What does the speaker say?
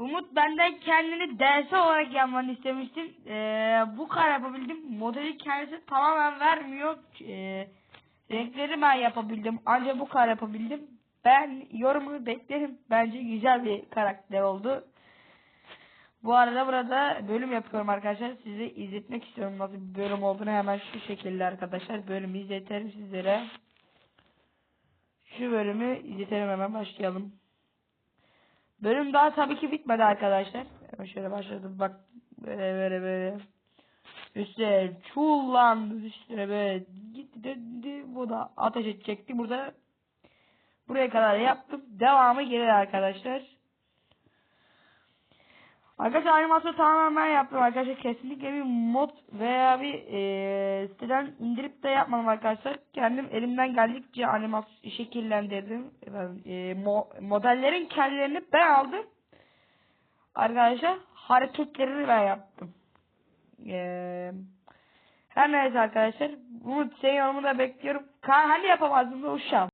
Umut benden kendini DS olarak yapmanı istemiştin. Ee, bu kadar yapabildim. Modeli kendisi tamamen vermiyor. Ee, renkleri ben yapabildim. Ancak bu kadar yapabildim. Ben yorumunu beklerim. Bence güzel bir karakter oldu. Bu arada burada bölüm yapıyorum arkadaşlar. Size izletmek istiyorum nasıl bir bölüm olduğunu hemen şu şekilde arkadaşlar. Bölümü izletelim sizlere. Şu bölümü izletelim hemen başlayalım. Bölüm daha tabii ki bitmedi arkadaşlar. Hemen şöyle başladım bak böyle böyle böyle. Üstüne çullandı üstüne böyle gitti döndü. Bu da ateş edecekti. Burada buraya kadar yaptım. Devamı gelir arkadaşlar. Arkadaşlar animasyonu tamamen ben yaptım arkadaşlar. Kesinlikle bir mod veya bir e, siteden indirip de yapmadım arkadaşlar. Kendim elimden geldikçe animasyon şekillendirdim. E, mo modellerin kendilerini ben aldım. Arkadaşlar hareketlerini ben yaptım. E, her neyse arkadaşlar. Umut senin yorumunu da bekliyorum. Kan hani yapamazdın be uşağım.